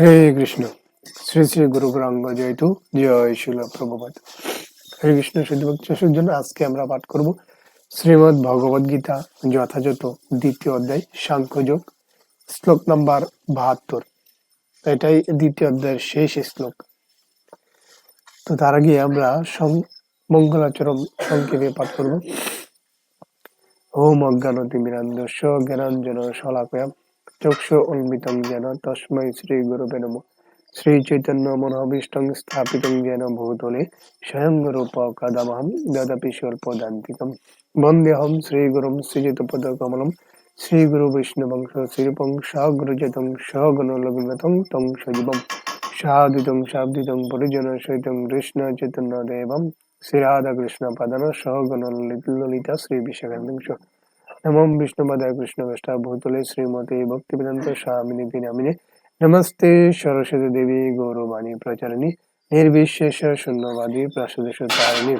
হরে কৃষ্ণ, শ্রী শ্রী গুরু গৌরাঙ্গ জয়তু জয় শিল প্রভুপাত। হরে কৃষ্ণ শুদ্ধভক্ত চাষের জন্য আজকে আমরা পাঠ করব শ্রীমদ ভগবদ গীতা, যথাযথ দ্বিতীয় অধ্যায় সাংখ্যযোগ শ্লোক নাম্বার বাহাত্তর। এটাই দ্বিতীয় অধ্যায়ের শেষ শ্লোক। তো তার আগে আমরা মঙ্গলাচরণ সংক্ষেপে পাঠ করব। ওম অজ্ঞানতিমিরান্ধস্য জ্ঞানাঞ্জন শলাকয়া চক্ষু উন্মিতং যেন তস্मै শ্রী গুরুবে নমঃ। শ্রী চৈতন্য মনোভীষ্টং স্থাপিতং যেন ভূতলে স্বয়ং রূপ কদমহং দদপি স্বল্পদান্তিকম বন্দেহম শ্রীগুরুম শ্রীযুতপদকমলম শ্রীগুরু বৈষ্ণবংশ শ্রীপং সগুরুজতং সগণলগ্নতং তং সজীবম। সাদিতং সহিতং কৃষ্ণ কৃষ্ণ ভূতলে শ্রীমতী ভক্তিবেদান্ত স্বামিনী নামিনে নমস্তে সরস্বতী দেবী গৌরবাণী প্রচারিণী নির্বিশেষ শূন্যবাদী প্রসদেশ তারিণী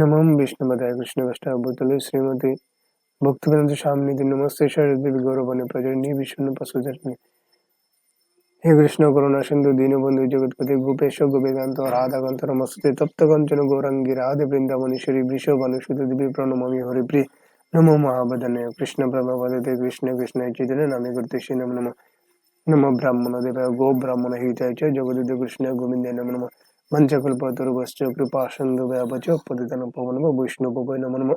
নমো বিষ্ণুপদায় কৃষ্ণ কৃষ্ণ ভূতলে শ্রীমতী ভক্তিবেদান্ত স্বামিনী নমস্তে সরস্বতী গৌরবাণী প্রচারিণী নির্বিষ্ণু প্রসদেশনী হে কৃষ্ণ, করুণা, সিন্ধু, দীনবন্ধু, জগৎপতি, গোপেশ, গোপীকান্ত, রাধাকান্ত, নমস্তে। তপ্ত কাঞ্চন গৌরাঙ্গী, রাধে বৃন্দাবনেশ্বরী বৃষভানুসুত দেবী প্রণমামি হরিপ্রিয়। নমো মহাবদনে কৃষ্ণ ব্রহ্মপদতে কৃষ্ণ কৃষ্ণ, চৈতন্য, নামে করতে নম নম। নম ব্রাহ্মণ দেবায়, গো ব্রাহ্মণ হিতায় চ, জগদিত কৃষ্ণ গোবিন্দে নম নম। মঞ্চকল্পতরুবশ্চ কৃপা সিন্ধু ব্যবচ পতিতন পবন বৈষ্ণব নম নম।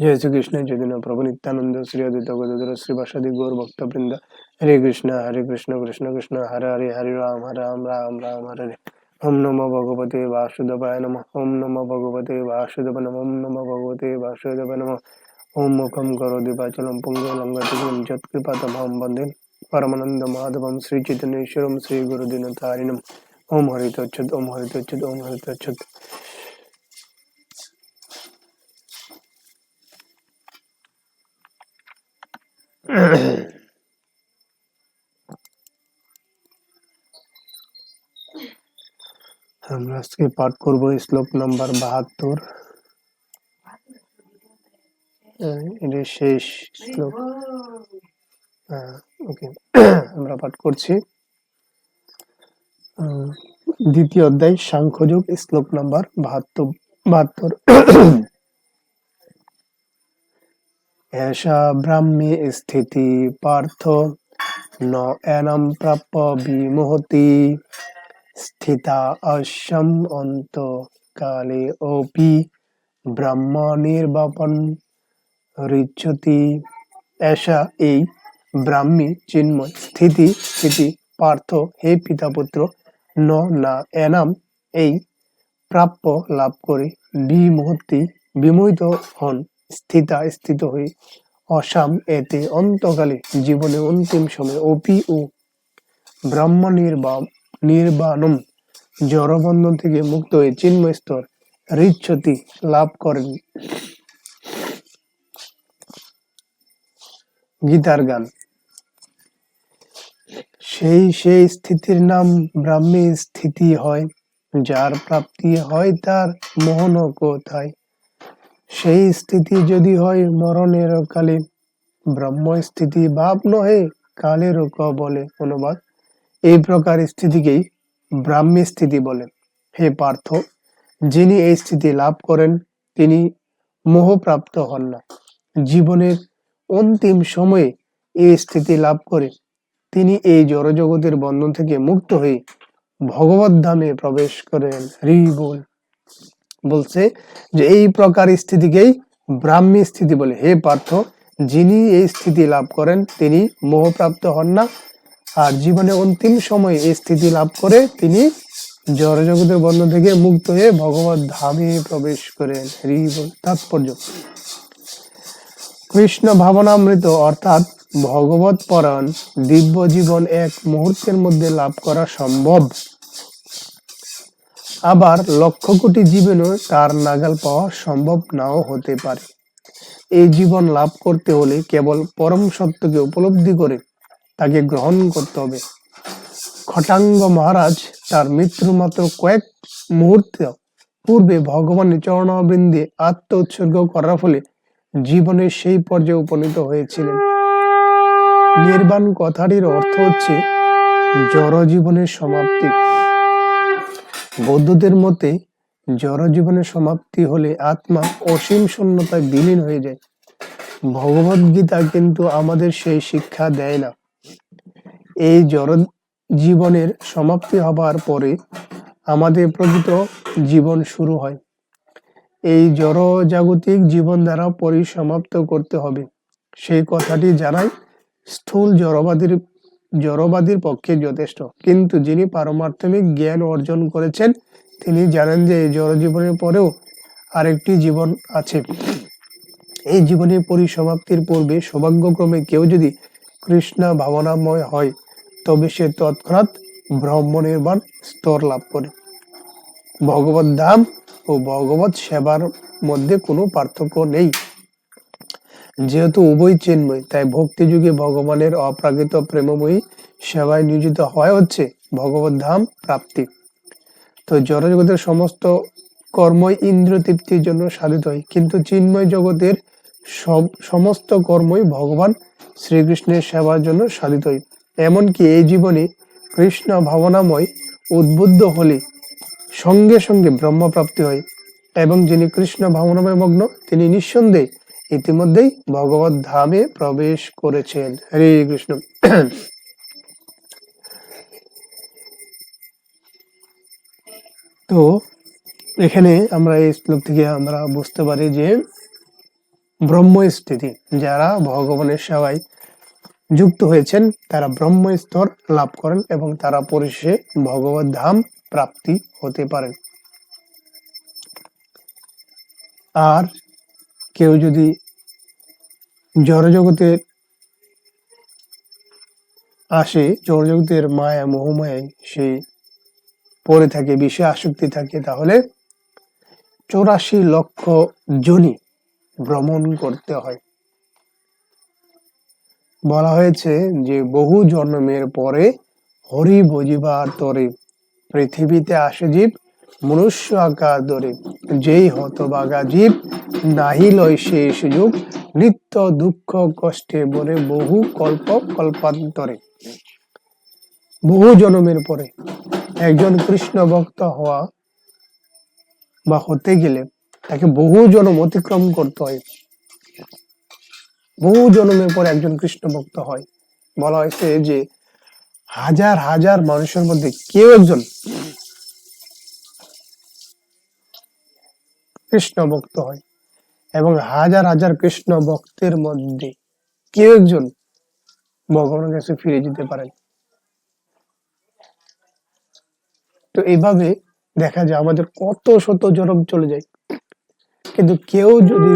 জয় শ্রীকৃষ্ণ চৈতন্য প্রভু নিত্যানন্দ শ্রী অদ্বৈত গদাধর শ্রীবাসাদি গৌর ভক্তবৃন্দ হরে কৃষ্ণ হরে কৃষ্ণ কৃষ্ণ কৃষ্ণ হরে হরে হরে রাম হরে রাম রাম রাম হরে হরে ওম নমো ভগবতে বাসুদেবায় নম ওম নমো ভগবতে বাসুদেব নম ওম নমো ভগবতে বাসুদেব নম ওম মুখম করো দিবাচলম পুঙ্গ লঙ্গতিকম যৎকৃপাতমহম বন্দে পরমানন্দ মাধবম শ্রী চৈতন্যেশ্বরম শ্রী গুরুদিন তারিণম ওম হরিতচ্ছদ ওম হরিতচ্ছদ ওম আমরা আজকে পাঠ করব শ্লোক নাম্বার বাহাত্তর এটা শেষ শ্লোক ওকে আমরা পাঠ করছি দ্বিতীয় অধ্যায় সাংখ্যযোগ শ্লোক নাম্বার বাহাত্তর বাহাত্তর এষা ব্রাহ্মে স্থিতি পার্থ। ন এনম প্রাপ্য বিমোহতি। স্থিতা অশ্বম অন্ত কালে অপি। ব্রহ্ম নির্বাপন রিচ্ছতি এষা এই ব্রাহ্মী চিন্ময় স্থিতি স্থিতি পার্থ হে পিতা পুত্র ন না এনাম এই প্রাপ্য লাভ করে বিমুহূর্তি বিমোহিত হন। স্থিতা স্থিত হয়ে অসাম এতে অন্তকালে জীবনে অন্তিম সময় অপি ও ব্রহ্ম নির্বাণ নির্বাণম জড়বন্ধন থেকে মুক্ত হয়ে চিন্ময় স্তর রিচ্ছতি লাভ করেন। গীতার গান। সেই সেই স্থিতির নাম ব্রাহ্মী স্থিতি হয়, যার প্রাপ্তি হয় তার মোহন কোথায়? সেই স্থিতি যদি হয় মরণের কালে। ব্রহ্ম স্থিতি ভাব নহে কালের ক বলে অনুবাদ। এই প্রকার স্থিতিকেই ব্রাহ্মী স্থিতি বলে। হে পার্থ, যিনি এই স্থিতি লাভ করেন, তিনি মোহপ্রাপ্ত হন না। জীবনের অন্তিম সময়ে এই স্থিতি লাভ করে, তিনি এই জড়জগতের বন্ধন থেকে মুক্ত হয়ে ভগবত ধামে প্রবেশ করেন। হরি বল। বলছে যে এই প্রকার স্থিতিকেই ব্রাহ্মী স্থিতি বলে। হে পার্থ, যিনি এই স্থিতি লাভ করেন, তিনি মোহপ্রাপ্ত হন না। আর জীবনে অন্তিম সময়ে এই স্থিতি লাভ করে তিনি জড়জগতের বন্ধন থেকে মুক্ত হয়ে ভগবত ধামে প্রবেশ করেন। তাৎপর্য। কৃষ্ণ ভাবনামৃত, অর্থাৎ ভগবত পরাণ, দিব্য জীবন এক মুহূর্তের মধ্যে লাভ করা সম্ভব। আবার লক্ষ কোটি জীবনও তার নাগাল পাওয়া সম্ভব নাও হতে পারে। এই জীবন লাভ করতে হলে কেবল পরম সত্যকে উপলব্ধি করে তাকে গ্রহণ করতে হবে। খটাঙ্গ মহারাজ তার মৃত্যুর মাত্র কয়েক মুহূর্ত পূর্বে ভগবানের চরণাবৃন্দে আত্ম উৎসর্গ করার ফলে জীবনের সেই পর্যায়ে উপনীত হয়েছিলেন। নির্বাণ কথাটির অর্থ হচ্ছে, জড় জীবনের সমাপ্তি। বৌদ্ধদের মতে জড় জীবনের সমাপ্তি হলে আত্মা অসীম শূন্যতায় বিলীন হয়ে যায়। ভগবদ গীতা কিন্তু আমাদের সেই শিক্ষা দেয় না। এই জড় জীবনের সমাপ্তি হবার পরে আমাদের প্রকৃত জীবন শুরু হয়। এই জড় জাগতিক জীবন দ্বারা পরিসমাপ্ত করতে হবে। সেই কথাটি জানাই স্থূল জড়বাদীর জড়বাদীর পক্ষে যথেষ্ট। কিন্তু যিনি পারমার্থমিক জ্ঞান অর্জন করেছেন, তিনি জানেন যে জড় জীবনের পরেও আরেকটি জীবন আছে। এই জীবনের পরিসমাপ্তির পূর্বে সৌভাগ্যক্রমে কেউ যদি কৃষ্ণ ভাবনাময় হয়, তবে সে তৎক্ষণাৎ ব্রহ্ম নির্বাণ স্তর লাভ করে। ভগবত ধাম ও ভগবত সেবার মধ্যে কোনো পার্থক্য নেই। যেহেতু উভয় চিন্ময়, তাই ভক্তি যুগে ভগবানের অপ্রাকৃত প্রেমময়ী সেবায় নিয়োজিত হয় হচ্ছে ভগবত ধাম প্রাপ্তি। তো জড়জগতের সমস্ত কর্মই ইন্দ্র তৃপ্তির জন্য সাধিত হয়, কিন্তু চিন্ময় জগতের সব, সমস্ত কর্মই ভগবান শ্রীকৃষ্ণের সেবার জন্য সাধিত হয়। এমনকি এই জীবনে কৃষ্ণ ভাবনাময় উদ্বুদ্ধ হলে সঙ্গে সঙ্গে ব্রহ্মপ্রাপ্তি হয় এবং যিনি কৃষ্ণ ভাবনাময় মগ্ন, তিনি নিঃসন্দেহে ইতিমধ্যেই ভগবত ধামে প্রবেশ করেছেন। হরে কৃষ্ণ। তো এখানে আমরা এই শ্লোক থেকে আমরা বুঝতে পারি যে ব্রহ্ম স্থিতি যারা ভগবানের সেবায় যুক্ত হয়েছেন, তারা ব্রহ্ম স্তর লাভ করেন এবং তারা পরিশেষে ভগবত ধাম প্রাপ্তি হতে পারেন। আর কেউ যদি জড়জগতের আসে, জড়জগতের মায়া মোহমায় সে পড়ে থাকে, বিষে আসক্তি থাকে, তাহলে চৌরাশি লক্ষ জনি ভ্রমণ করতে হয়। বলা হয়েছে যে বহু জন্মের পরে হরি বুঝিবার তরে পৃথিবীতে আসে জীব মনুষ্য আকার ধরে যেই হতবাগা জীব, নাহি লয় সেই সুযোগ নিত্য দুঃখ কষ্টে বলে বহু কল্প কল্পান্তরে। বহু জন্মের পরে একজন কৃষ্ণ ভক্ত হওয়া বা হতে গেলে তাকে বহু জন্ম অতিক্রম করতে হয়। বহু জন্মের পর একজন কৃষ্ণ ভক্ত হয়। বলা হয়েছে যে হাজার হাজার মানুষের মধ্যে কেউ একজন কৃষ্ণ ভক্ত হয়। এবং হাজার হাজার কৃষ্ণ ভক্তের মধ্যে কেউ একজন ভগবানের কাছে ফিরে যেতে পারেন। তো এইভাবে দেখা যায় আমাদের কত শত জনম চলে যায়। কিন্তু কেউ যদি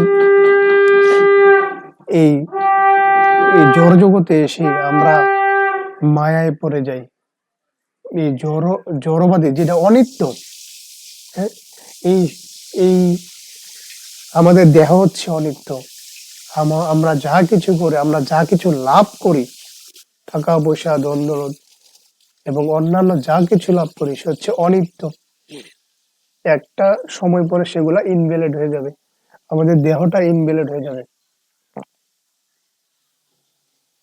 এই এই জড় জগতে এসে আমরা মায়ায় পড়ে যাই, এই জড়, জড়বাদী যেটা অনিত্য হ্যাঁ এই এই আমাদের দেহ হচ্ছে অনিত্য। আমা- আমরা যা কিছু করি, আমরা যা কিছু লাভ করি, টাকা পয়সা দ্বন্দ্ব এবং অন্যান্য যা কিছু লাভ করি, সে হচ্ছে অনিত্য। একটা সময় পরে সেগুলা ইনভ্যালিড হয়ে যাবে। আমাদের দেহটা ইনভ্যালিড হয়ে যাবে।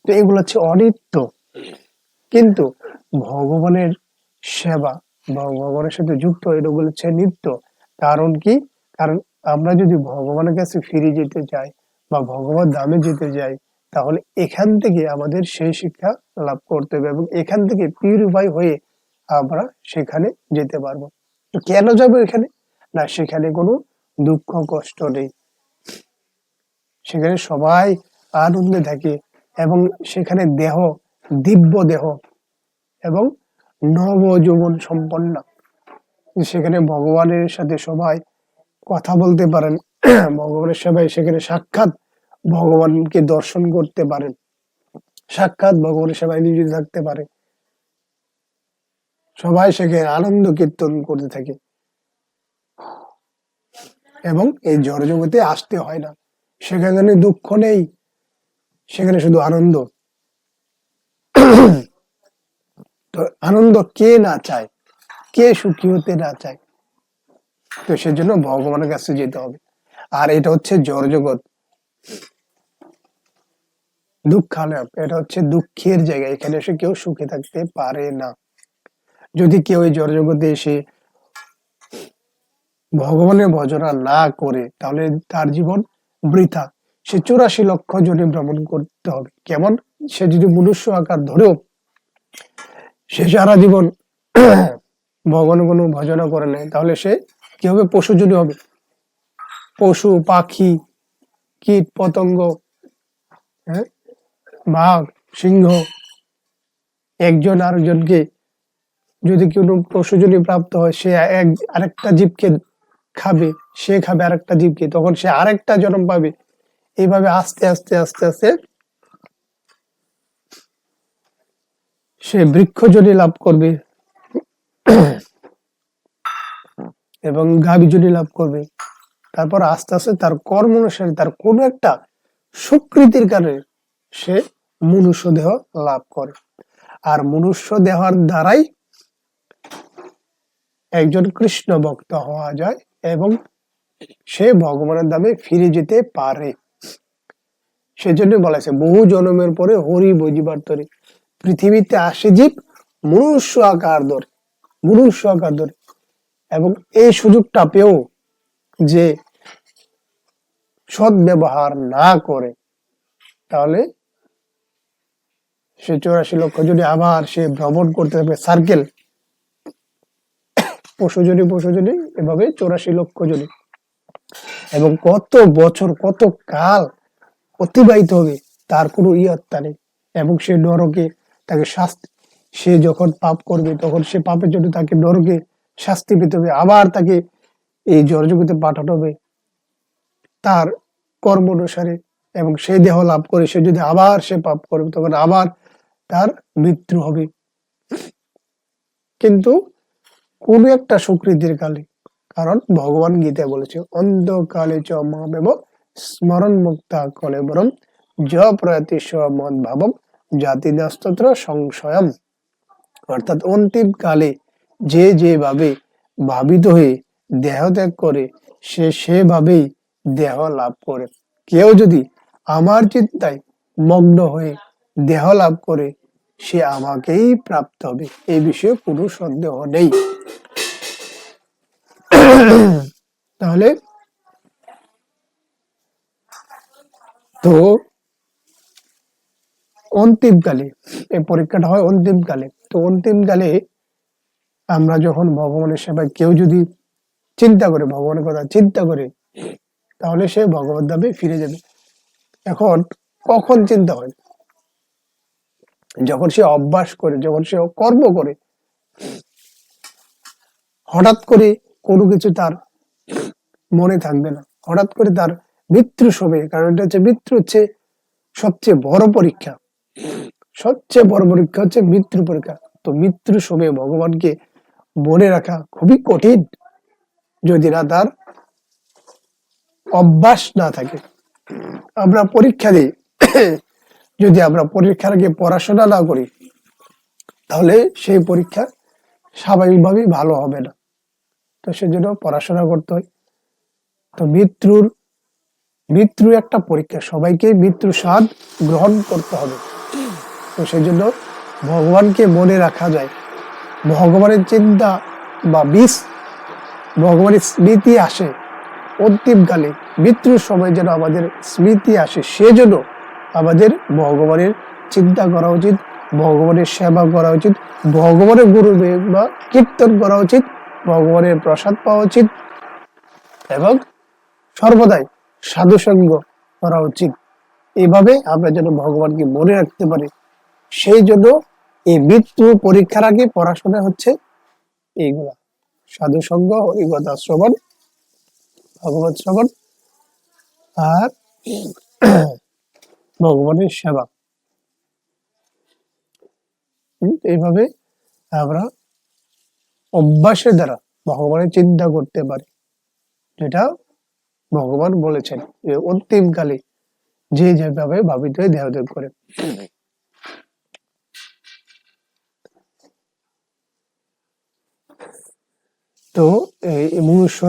তো এগুলো হচ্ছে অনিত্য। কিন্তু ভগবানের সেবা ভগবানের সাথে যুক্ত এগুলো হচ্ছে নিত্য। কারণ কি? কারণ আমরা যদি ভগবানের কাছে ফিরে যেতে চাই বা ভগবান ধামে যেতে যাই, তাহলে এখান থেকে আমাদের সেই শিক্ষা লাভ করতে হবে এবং এখান থেকে পিউরিফাই হয়ে আমরা সেখানে যেতে পারব। কেন যাব এখানে? না, সেখানে কোনো দুঃখ, কষ্ট নেই। সেখানে সবাই আনন্দে থাকে এবং সেখানে দেহ, দিব্য দেহ এবং নব যৌবন সম্পন্ন। সেখানে ভগবানের সাথে সবাই কথা বলতে পারেন। ভগবানের সবাই সেখানে সাক্ষাৎ ভগবানকে দর্শন করতে পারেন। সাক্ষাৎ ভগবানের সবাই নিয়োজিত থাকতে পারে। সবাই সেখানে আনন্দ কীর্তন করতে থাকে। এবং এই জড় জগতে আসতে হয় না। সেখানে দুঃখ নেই। সেখানে শুধু আনন্দ। তো আনন্দ কে না চায়? কে সুখী হতে না চায়? তো সেজন্য ভগবানের কাছে যেতে হবে। আর এটা হচ্ছে জড় জগৎ। দুঃখালয় এটা হচ্ছে দুঃখের জায়গা। এখানে এসে কেউ সুখে থাকতে পারে না। যদি কেউ এই জড়জগতে এসে ভগবানের ভজনা না করে, তাহলে তার জীবন বৃথা। সে চুরাশি লক্ষ জনে ভ্রমণ করতে হবে। কেমন? সে যদি মনুষ্য আকার ধরেও সে সারা জীবন ভগবান কোনো ভজনা করে নেয় তাহলে সে কি হবে পশু যদি হবে? পশু, পাখি, কীট, পতঙ্গ হ্যাঁ? বাঘ, সিংহ, একজন আরেকজনকে যদি কোনো পশু যদি প্রাপ্ত হয়, সে এক, আরেকটা জীবকে খাবে, সে খাবে আরেকটা জীবকে। তখন সে আরেকটা জন্ম পাবে। এইভাবে আস্তে আস্তে আস্তে আস্তে সে বৃক্ষ যদি লাভ করবে এবং যদি লাভ করবে, তারপর আস্তে আস্তে তার কর্ম অনুসারে তার কোনো একটা সুকৃতির কারণে সে মনুষ্য দেহ লাভ করে। আর মনুষ্য দেহর দ্বারাই একজন কৃষ্ণ ভক্ত হওয়া যায় এবং সে ভগবানের দামে ফিরে যেতে পারে। সেজন্য বলেছে বহু জন্মের পরে হরি বুঝিবার তরে পৃথিবীতে আসে জীব মনুষ্য আকার ধরে। মনুষ্য আকার ধরে এবং এই সুযোগটা পেয়েও যে সৎ ব্যবহার না করে, তাহলে সে চৌরাশি লক্ষ যদি আবার সে ভ্রমণ করতে থাকবে সার্কেল পশুজনী পশুজনী এভাবে চৌরাশি লক্ষ জনী এবং কত বছর, কত কাল অতিবাহিত হবে, তার কোনো ইয়ত্তা নেই। এবং সে নরকে তাকে শাস্তি সে যখন পাপ করবে, তখন সে পাপের জন্য তাকে নরকে শাস্তি পেতে হবে, আবার তাকে এই জর্জগতে পাঠানো হবে তার কর্ম অনুসারে এবং সে দেহ লাভ করে, সে যদি আবার সে পাপ করবে, তখন আবার তার মৃত্যু হবে। কিন্তু কোন একটা সুকৃতির কালে, কারণ ভগবান গীতা বলেছে, অন্ধকালে চ মহাবেব স্মরণ মুক্তা কলে বরম য প্রয়াতি মন ভাবম জাতি সংশয়ম। অর্থাৎ অন্তিম কালে যে যেভাবে ভাবিত হয়ে দেহ ত্যাগ করে, সে সেভাবেই দেহ লাভ করে। কেউ যদি আমার চিন্তায় মগ্ন হয়ে দেহ লাভ করে, সে আমাকেই প্রাপ্ত হবে। এই বিষয়ে কোনো সন্দেহ নেই। তাহলে তো অন্তিমকালে, এই পরীক্ষাটা হয় অন্তিমকালে। তো অন্তিমকালে আমরা যখন ভগবানের সেবায় কেউ যদি চিন্তা করে, ভগবানের কথা চিন্তা করে, তাহলে সে ভগবত ধামে ফিরে যাবে। এখন কখন চিন্তা হয়? যখন সে অভ্যাস করে, যখন সে কর্ম করে, হঠাৎ করে কোনো কিছু তার মনে থাকবে না। হঠাৎ করে তার মৃত্যু সময় কারণ এটা হচ্ছে, মৃত্যু হচ্ছে সবচেয়ে বড় পরীক্ষা। সবচেয়ে বড় পরীক্ষা হচ্ছে মৃত্যু পরীক্ষা। তো মৃত্যুর সময় ভগবানকে মনে রাখা খুবই কঠিন। যদি না তার অভ্যাস না থাকে। আমরা পরীক্ষা দিই। যদি আমরা পরীক্ষার আগে পড়াশোনা না করি, তাহলে সেই পরীক্ষা স্বাভাবিকভাবেই ভালো হবে না। তো সেজন্য পড়াশোনা করতে হয়। তো মৃত্যুর মৃত্যু একটা পরীক্ষা। সবাইকে মৃত্যু স্বাদ গ্রহণ করতে হবে। তো সেই জন্য ভগবানকে মনে রাখা যায়। ভগবানের চিন্তা বা বিষ, ভগবানের স্মৃতি আসে অন্তিমকালে মৃত্যুর সময় যেন আমাদের স্মৃতি আসে, সেজন্য আমাদের ভগবানের চিন্তা করা উচিত, ভগবানের সেবা করা উচিত, ভগবানের গুরু বা কীর্তন করা উচিত, ভগবানের প্রসাদ পাওয়া উচিত এবং সর্বদাই সাধুসঙ্গ করা উচিত। এইভাবে আমরা যেন ভগবানকে মনে রাখতে পারি। সেই জন্য এই মৃত্যু পরীক্ষার আগে পড়াশোনা হচ্ছে এইগুলা। সাধুসঙ্গ হরিকথা শ্রবণ, ভগবত শ্রবণ আর ভগবানের সেবা। এইভাবে আমরা অভ্যাসের দ্বারা ভগবানের চিন্তা করতে পারি। যেটা ভগবান বলেছেন যে অন্তিমকালে যে যেভাবে ভাবিত দেহত্যাগ করে। তো, এই মনুষ্য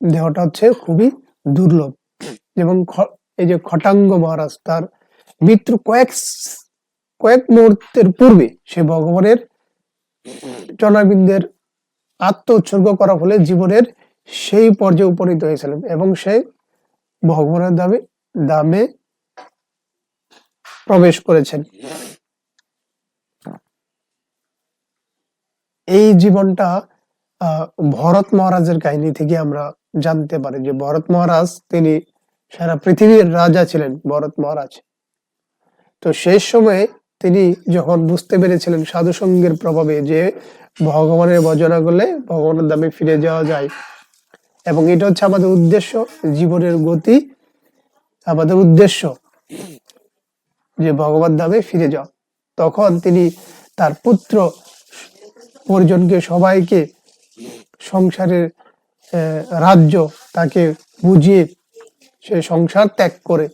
দেহটা হচ্ছে খুবই দুর্লভ। এবং এই যে খটাঙ্গ মহারাজ, তার মৃত্যুর কয়েক কয়েক মুহূর্তের পূর্বে সে ভগবানের চরণাবিন্দের আত্ম উৎসর্গ করা ফলে জীবনের সেই পর্যায়ে উপনীত হয়েছিলেন এবং সে ভগবানের দামে দামে প্রবেশ করেছেন। এই জীবনটা ভরত মহারাজের কাহিনী থেকে আমরা জানতে পারি যে ভরত মহারাজ তিনি সারা পৃথিবীর রাজা ছিলেন, ভরত মহারাজ। তো শেষ সময়ে তিনি যখন বুঝতে পেরেছিলেন সাধু সঙ্গের প্রভাবে যে ভগবানের ভজনা করলে ভগবানের দামে ফিরে যাওয়া যায়, এবং এটা হচ্ছে আমাদের উদ্দেশ্য, জীবনের গতি আমাদের উদ্দেশ্য, যে ভগবান ধামে ফিরে যাও তখন তিনি তার পুত্র পরিজনকে সবাইকে সংসারের রাজ্য তাকে বুঝিয়ে সে সংসার ত্যাগ করে,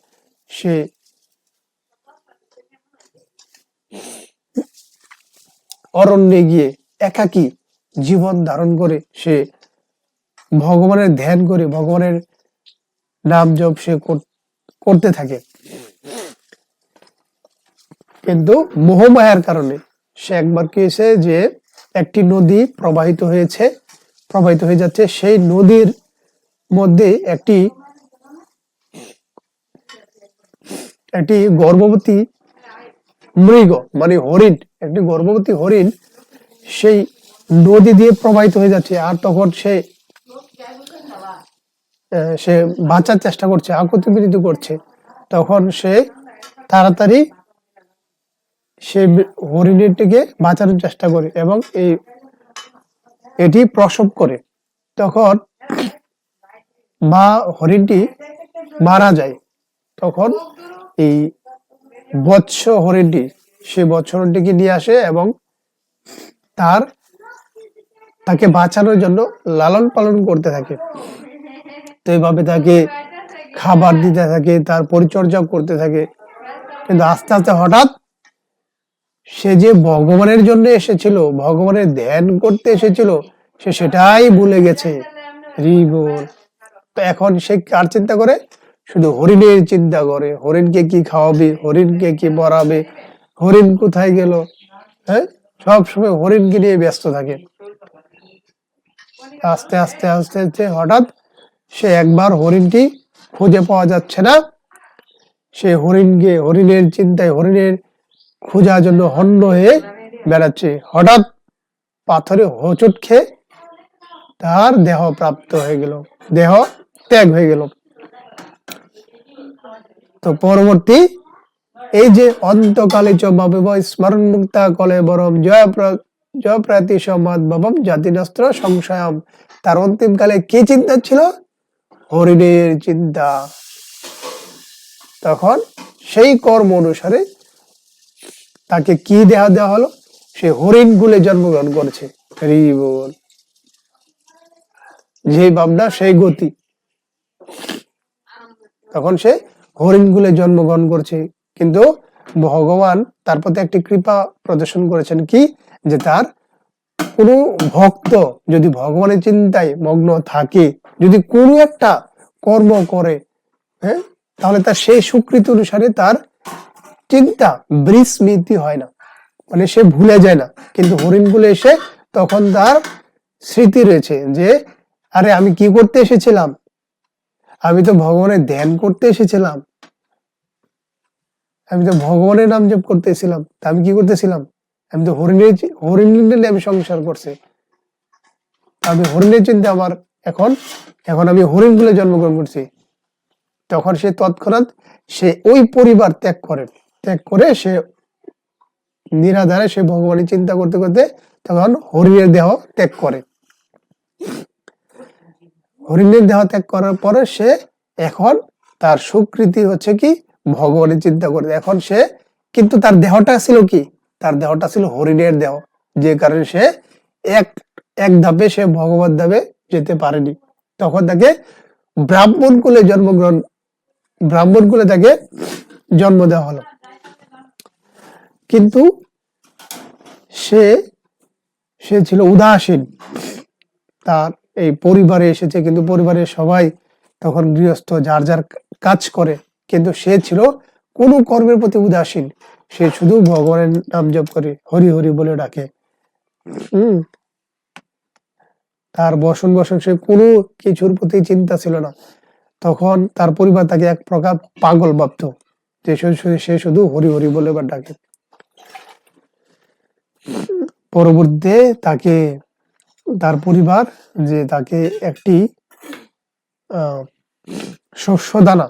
সে অরণ্যে গিয়ে একাকী জীবন ধারণ করে, সে ভগবানের ধ্যান করে, ভগবানের নাম জপ সে কর- করতে থাকে। কিন্তু মোহমায়ার কারণে সে একবার কি হয়েছে যে, একটি নদী প্রবাহিত হয়েছে। প্রবাহিত হয়ে যাচ্ছে। সেই নদীর মধ্যে একটি একটি গর্ভবতী মৃগ মানে হরিণ, একটি গর্ভবতী হরিণ সেই নদী দিয়ে প্রবাহিত হয়ে যাচ্ছে আর তখন সে সে বাঁচার চেষ্টা করছে, আকুতি বিনীত করছে। তখন সে তাড়াতাড়ি সে হরিণীটিকে বাঁচানোর চেষ্টা করে এবং এই এটি প্রসব করে, তখন মা হরিণটি মারা যায়। তখন এই বৎস হরিণটি, সে বৎস হরিণটিকে নিয়ে আসে এবং তার, তাকে বাঁচানোর জন্য লালন পালন করতে থাকে। তো এইভাবে তাকে খাবার দিতে থাকে, তার পরিচর্যা করতে থাকে। কিন্তু আস্তে আস্তে হঠাৎ সে যে ভগবানের জন্য এসেছিল, ভগবানের ধ্যান করতে এসেছিল, সে সেটাই ভুলে গেছে। তো এখন সে কার চিন্তা করে? শুধু হরিণের চিন্তা করে। হরিণকে কি খাওয়াবে? হরিণকে কি পরাবে হরিণ কোথায় গেল? হ্যাঁ? সব সময় হরিণকে নিয়ে ব্যস্ত থাকে। আস্তে আস্তে আস্তে আস্তে হঠাৎ সে একবার হরিণটি খুঁজে পাওয়া যাচ্ছে না। সে হরিণকে, হরিণের চিন্তায়, হরিণের খোঁজার জন্য হন্য হয়ে বেড়াচ্ছে। হঠাৎ পাথরে হোঁচট খেয়ে তার দেহ প্রাপ্ত হয়ে গেল। দেহ ত্যাগ হয়ে গেল। তো পরবর্তী, এই যে অন্তকালে স্মরণ মুক্তা কলে বরম জয় প্র- জয় প্রাতি সমাদ ভবম জাতিনস্ত্র সংশয়ম। তার অন্তিম কালে কি চিন্তা ছিল? হরিণের চিন্তা। তখন সেই কর্ম অনুসারে তাকে কি দেহা দেওয়া হলো? সে হরিণ গুলে জন্মগ্রহণ করেছে। যে ভাবনা সেই গতি। তখন সে হরিণ গুলে জন্মগ্রহণ করছে। কিন্তু ভগবান তার প্রতি একটি কৃপা প্রদর্শন করেছেন কি? যে তার কোনো ভক্ত যদি ভগবানের চিন্তায় মগ্ন থাকে, যদি কোনো একটা কর্ম করে হ্যাঁ? তাহলে তার সেই সুকৃতি অনুসারে তার চিন্তা বিস্মৃতি হয় না। মানে সে ভুলে যায় না। কিন্তু হরিণগুলো এসে তখন তার স্মৃতি রয়েছে যে, আরে, আমি কি করতে এসেছিলাম? আমি তো ভগবানের ধ্যান করতে এসেছিলাম। আমি তো ভগবানের নাম জপ করতে এসেছিলাম। তা আমি কি করতেছিলাম আমি তো হরিণের হরিণের আমি সংসার করছি। আমি হরিণের চিন্তা আমার এখন এখন আমি হরিণগুলো জন্মগ্রহণ করছি। তখন সে তৎক্ষণাৎ সে ওই পরিবার ত্যাগ করে ত্যাগ করে সে নিরাধারে সে ভগবানের চিন্তা করতে করতে তখন হরিণের দেহ ত্যাগ করে। হরিণের দেহ ত্যাগ করার পরে সে এখন তার সুকৃতি হচ্ছে কি? ভগবানের চিন্তা করে। এখন সে কিন্তু তার দেহটা ছিল কি? তার দেহটা ছিল হরিণের দেহ। যে কারণে সে এক এক ধাপে সে ভগবত ধাপে যেতে পারেনি। তখন তাকে ব্রাহ্মণ কুলে জন্মগ্রহণ, ব্রাহ্মণ কুলে তাকে জন্ম দেওয়া হলো। কিন্তু সে সে ছিল উদাসীন। তার এই পরিবারে এসেছে, কিন্তু পরিবারের সবাই তখন গৃহস্থ, যার যার কাজ করে, কিন্তু সে ছিল কোনো কর্মের প্রতি উদাসীন। সে শুধু ভগবানের নাম জপ করে, হরি হরি বলে ডাকে। হম। তার বসন বসন সে কোনো কিছুর প্রতি চিন্তা ছিল না। তখন তার পরিবার তাকে এক প্রকার পাগল ভাবত, যে সে- শুধু হরি হরি বলে বা ডাকে। পরবর্তীতে তাকে তার পরিবার যে তাকে একটি শস্য দানা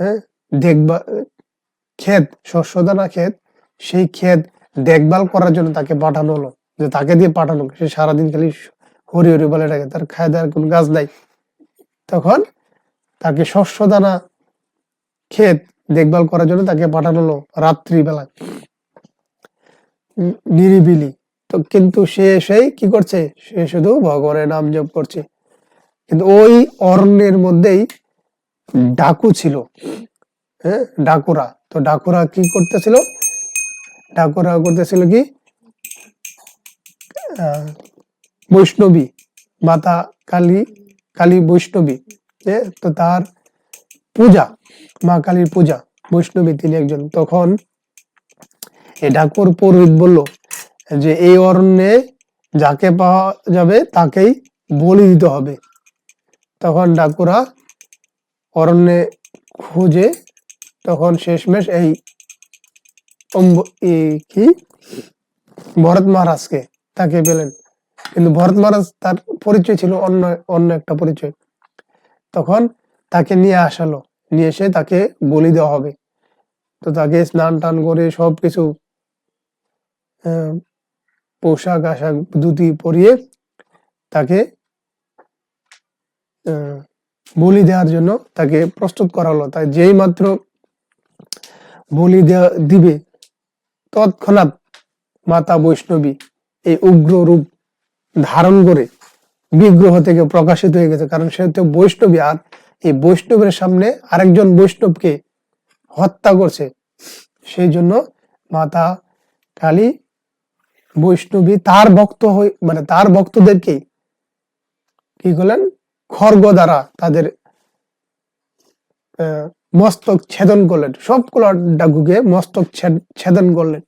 হ্যাঁ দেখবা ক্ষেত শস্য দানা ক্ষেত সেই ক্ষেত দেখভাল করার জন্য তাকে পাঠানো হলো। যে তাকে দিয়ে পাঠানো সে সারাদিন খালি হরি হরি বলে ডাকে তার খায় দেওয়ার কোনো গাছ নাই। তখন তাকে শস্য দানা ক্ষেত দেখভাল করার জন্য তাকে পাঠানো হলো রাত্রিবেলা উম, নিরিবিলি। তো কিন্তু সে এসেই কি করছে? সে শুধু ভগবানের নাম জপ করছে। কিন্তু ওই অরণ্যের মধ্যেই ডাকু ছিল। হ্যাঁ ডাকুরা। তো ডাকুরা কি করতেছিল? ডাকুরা করতেছিল কি? বৈষ্ণবী মাতা কালী কালী বৈষ্ণবী। হ্যাঁ, তো তার পূজা মা কালীর পূজা বৈষ্ণবী তিনি একজন। তখন ডাকুর পুরোহিত বলল, যে এই অরণ্যে যাকে পাওয়া যাবে তাকেই বলি দিতে হবে। তখন ডাকুরা অরণ্যে খুঁজে তখন শেষমেশ এই কি? ভরত মহারাজকে তাকে পেলেন। কিন্তু ভরত মহারাজ তার পরিচয় ছিল অন্য অন্য একটা পরিচয়। তখন তাকে নিয়ে আসালো। নিয়ে এসে তাকে বলি দেওয়া হবে। তো তাকে স্নান টান করে সবকিছু পোশাক আশাক ধুতি পরিয়ে তাকে বলি দেওয়ার জন্য তাকে প্রস্তুত করা হলো তাই যেই মাত্র বলি দেওয়া দিবে, তৎক্ষণাৎ মাতা বৈষ্ণবী এই উগ্র রূপ ধারণ করে বিগ্রহ থেকে প্রকাশিত হয়ে গেছে। কারণ সে তো বৈষ্ণবী, আর এই বৈষ্ণবের সামনে আরেকজন বৈষ্ণবকে হত্যা করছে। সেই জন্য মাতা কালী বৈষ্ণবী তার ভক্ত হয়ে মানে তার ভক্তদেরকে কি করলেন? খর্গ দ্বারা তাদের মস্তক ছেদন করলেন। সবগুলো ডাকুকে মস্তক ছেদন করলেন।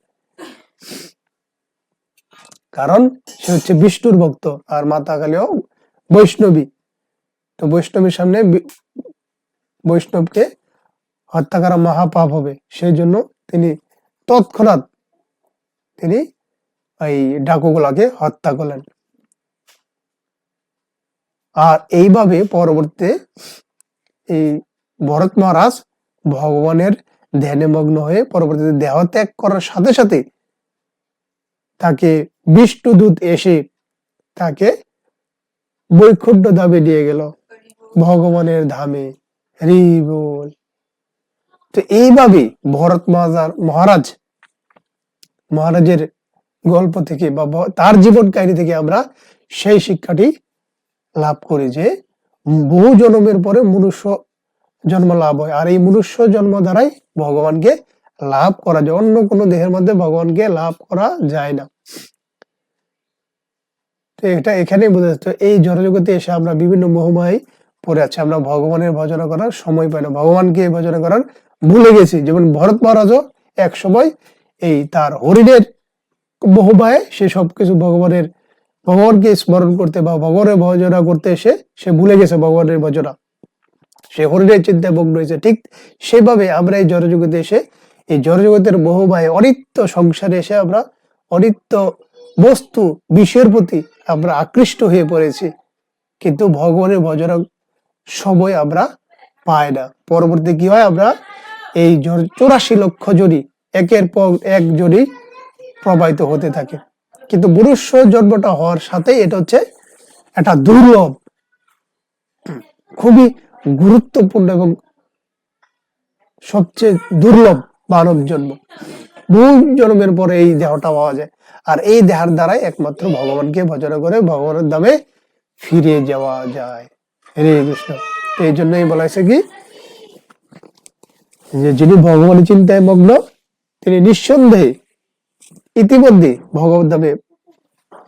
কারণ সে হচ্ছে বিষ্ণুর ভক্ত আর মাতা কালীও বৈষ্ণবী। তো বৈষ্ণবীর সামনে বৈষ্ণবকে হত্যা করা মহাপাপ হবে। সেই জন্য তিনি তৎক্ষণাৎ তিনি এই ডাকুগুলাকে হত্যা করলেন। আর এইভাবে পরবর্তীতে এই ভরত মহারাজ ভগবানের ধ্যানে মগ্ন হয়ে পরবর্তীতে দেহ ত্যাগ করার সাথে সাথে তাকে বিষ্ণুদূত এসে তাকে বৈকুণ্ঠ ধামে নিয়ে গেল ভগবানের ধামে। হরি বল। তো এইভাবে ভরত মহারাজ, মহারাজের গল্প থেকে বা তার জীবন কাহিনী থেকে আমরা সেই শিক্ষাটি লাভ করি যে বহু জন্মের পরে মনুষ্য জন্ম লাভ হয়। আর এই মনুষ্য জন্ম দ্বারাই ভগবানকে লাভ করা যায়। অন্য কোনো দেহের মধ্যে ভগবানকে লাভ করা যায় না। তো এটা এখানেই বোঝা যাচ্ছে। এই জড়জগতে এসে আমরা বিভিন্ন মোহমায় পড়ে আছি। আমরা ভগবানের ভজনা করার সময় পাই না। ভগবানকে ভজনা করার ভুলে গেছি। যেমন ভরত মহারাজও এক সময় এই তার হরিণের মোহমায় সে সবকিছু ভগবানের, ভগবানকে স্মরণ করতে বা ভগবানের ভজনা করতে এসে সে ভুলে গেছে ভগবানের ভজনা। সে হরিণের চিন্তায় মগ্ন হয়েছে। ঠিক সেভাবে আমরা এই জড়জগতে এসে, এই জড়জগতের মোহমায় অনিত্য সংসারে এসে আমরা অনিত্য বস্তু, বিষয়ের প্রতি আমরা আকৃষ্ট হয়ে পড়েছি। কিন্তু ভগবানের ভজনা সময় আমরা পাই না। পরবর্তী কি হয় আমরা, এই চৌরাশি লক্ষ জনই একের পর এক জনই প্রবাহিত হতে থাকে। কিন্তু মনুষ্য জন্মটা হওয়ার সাথে এটা হচ্ছে একটা দুর্লভ, খুবই গুরুত্বপূর্ণ এবং সবচেয়ে দুর্লভ মানব জন্ম। বহু জন্মের পরে এই দেহটা পাওয়া যায়। আর এই দেহার দ্বারাই একমাত্র ভগবানকে ভজনা করে ভগবানের দামে ফিরে যাওয়া যায়। হরে কৃষ্ণ। এই জন্যই বলা হয়েছে কি, যে যিনি ভগবানের চিন্তায় মগ্ন, তিনি নিঃসন্দেহে ইতিমধ্যে ভগবত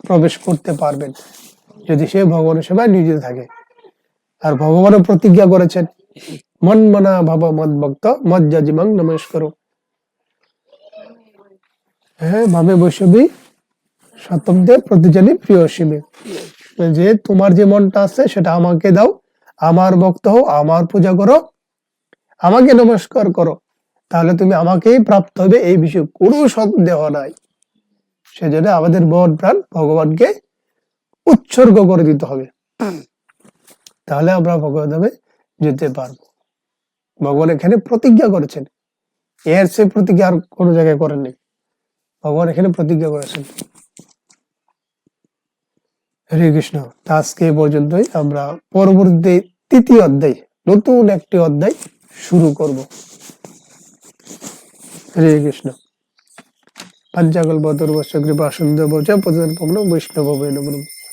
প্রবেশ করতে পারবেন। যদি সে ভগবানের সেবায় নিয়োজিত থাকে। আর ভগবানও প্রতিজ্ঞা করেছেন, মন মনা ভাব মদ ভক্ত, মদ জাজিমাং নমস্কার। হ্যাঁ ভাবে বৈষ্ণবী, শতব্দে প্রতিজনী প্রিয় শিবে যে তোমার যে মনটা আছে, সেটা আমাকে দাও। আমার ভক্ত হও, আমার পূজা করো, আমাকে নমস্কার করো। তাহলে তুমি আমাকেই প্রাপ্ত হবে, এই বিষয়ে কোনো সন্দেহ নাই। সেজন্য আমাদের মন প্রাণ ভগবানকে উৎসর্গ করে দিতে হবে। তাহলে আমরা ভগবান যেতে পারব। ভগবান এখানে প্রতিজ্ঞা করেছেন। এর সে প্রতিজ্ঞা আর কোনো জায়গায় করেননি ভগবান এখানে প্রতিজ্ঞা করেছেন। হরে কৃষ্ণ, আজকে পর্যন্তই। আমরা পরবর্তী তৃতীয় অধ্যায়, নতুন একটি অধ্যায় শুরু করব। হরে কৃষ্ণ। পঞ্চাকল্প দুর্বশ কৃপা সুন্দর বৈষ্ণব বৈষ্ণব নমঃ